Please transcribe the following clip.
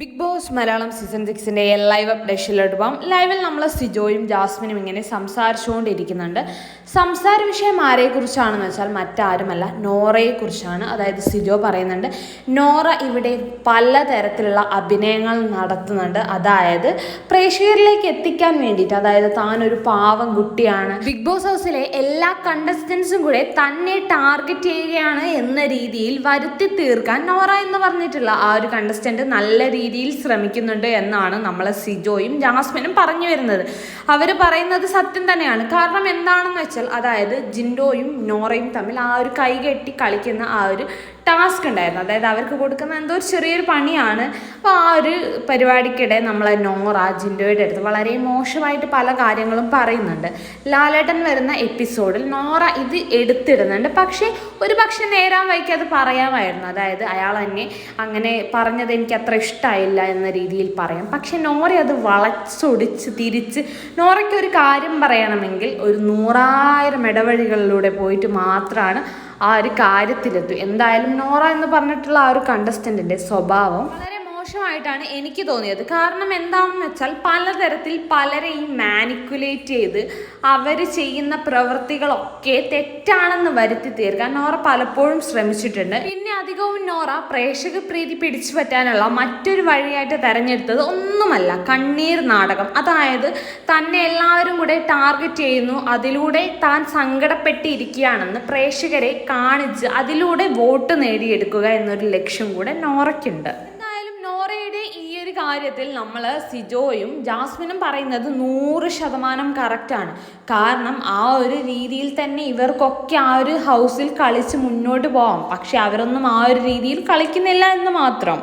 Big Boss Malayalam season സിക്സിന്റെ live അപ്ഡേഷനിലോട്ട് പോകാം ലൈവിൽ നമ്മൾ സിജോയും ജാസ്മിനും ഇങ്ങനെ സംസാരിച്ചുകൊണ്ടിരിക്കുന്നുണ്ട്. സംസാര വിഷയം ആരെക്കുറിച്ചാണെന്ന് വെച്ചാൽ മറ്റാരുമല്ല നോറയെക്കുറിച്ചാണ് അതായത് സിജോ പറയുന്നുണ്ട്. നോറ ഇവിടെ പലതരത്തിലുള്ള അഭിനയങ്ങൾ നടത്തുന്നുണ്ട്. അതായത് പ്രേക്ഷകരിലേക്ക് എത്തിക്കാൻ വേണ്ടിയിട്ട് അതായത് താൻ ഒരു പാവം കുട്ടിയാണ്. ബിഗ് ബോസ് ഹൗസിലെ എല്ലാ കണ്ടസ്റ്റൻസും കൂടെ തന്നെ ടാർഗറ്റ് ചെയ്യുകയാണ് എന്ന രീതിയിൽ വരുത്തി തീർക്കാൻ നോറ എന്ന് പറഞ്ഞിട്ടുള്ള ആ ഒരു കണ്ടസ്റ്റന്റ് നല്ല രീതിയിൽ ശ്രമിക്കുന്നുണ്ട് എന്നാണ് നമ്മളെ സിജോയും ജാസ്മിനും പറഞ്ഞു വരുന്നത്. അവർ പറയുന്നത് സത്യം തന്നെയാണ്. കാരണം എന്താണെന്ന് വെച്ചാൽ അതായത് ജിൻഡോയും നോറയും തമ്മിൽ ആ ഒരു കൈകെട്ടി കളിക്കുന്ന ആ ഒരു ടാസ്ക് ഉണ്ടായിരുന്നു. അതായത് അവർക്ക് കൊടുക്കുന്ന എന്തോ ഒരു ചെറിയൊരു പണിയാണ്. അപ്പോൾ ആ ഒരു പരിപാടിക്കിടെ നമ്മളെ നോറ ജിൻഡോയുടെ അടുത്ത് വളരെ മോശമായിട്ട് പല കാര്യങ്ങളും പറയുന്നുണ്ട്. ലാലേട്ടൻ വരുന്ന എപ്പിസോഡിൽ നോറ ഇത് എടുത്തിടുന്നുണ്ട്. പക്ഷേ ഒരു പക്ഷേ നേരാൻ വൈകി അത് പറയാമായിരുന്നു. അതായത് അയാൾ തന്നെ അങ്ങനെ പറഞ്ഞത് എനിക്ക് അത്ര ഇഷ്ടമായില്ല എന്ന രീതിയിൽ പറയാം. പക്ഷെ നോറ അത് വളച്ചൊടിച്ച് തിരിച്ച് നോറയ്ക്ക് ഒരു കാര്യം പറയണമെങ്കിൽ ഒരു നൂറായിരം ഇടവഴികളിലൂടെ പോയിട്ട് മാത്രമാണ് ആ ഒരു കാര്യത്തിലെത്തും എന്തായാലും നോറ എന്ന് പറഞ്ഞിട്ടുള്ള ആ ഒരു കണ്ടസ്റ്റന്റിന്റെ സ്വഭാവം മോശമായിട്ടാണ് എനിക്ക് തോന്നിയത്. കാരണം എന്താണെന്ന് വെച്ചാൽ പലതരത്തിൽ പലരെയും മാനിക്കുലേറ്റ് ചെയ്ത് അവർ ചെയ്യുന്ന പ്രവൃത്തികളൊക്കെ തെറ്റാണെന്ന് വരുത്തി തീർക്കാൻ നോറ പലപ്പോഴും ശ്രമിച്ചിട്ടുണ്ട്. പിന്നെ അധികവും നോറ പ്രേക്ഷക പ്രീതി പിടിച്ചു പറ്റാനുള്ള മറ്റൊരു വഴിയായിട്ട് തെരഞ്ഞെടുത്തത് ഒന്നുമല്ല കണ്ണീർ നാടകം. അതായത് തന്നെ എല്ലാവരും കൂടെ ടാർഗറ്റ് ചെയ്യുന്നു അതിലൂടെ താൻ സങ്കടപ്പെട്ടിരിക്കുകയാണെന്ന് പ്രേക്ഷകരെ കാണിച്ച് അതിലൂടെ വോട്ട് നേടിയെടുക്കുക എന്നൊരു ലക്ഷ്യം കൂടെ നോറയ്ക്കുണ്ട്. കാര്യത്തിൽ നമ്മൾ സിജോയും ജാസ്മിനും പറയുന്നത് നൂറ് ശതമാനം കറക്റ്റാണ് കാരണം ആ ഒരു രീതിയിൽ തന്നെ ഇവർക്കൊക്കെ ആ ഒരു ഹൗസിൽ കളിച്ച് മുന്നോട്ട് പോവാം. പക്ഷെ അവരൊന്നും ആ ഒരു രീതിയിൽ കളിക്കുന്നില്ല എന്ന് മാത്രം.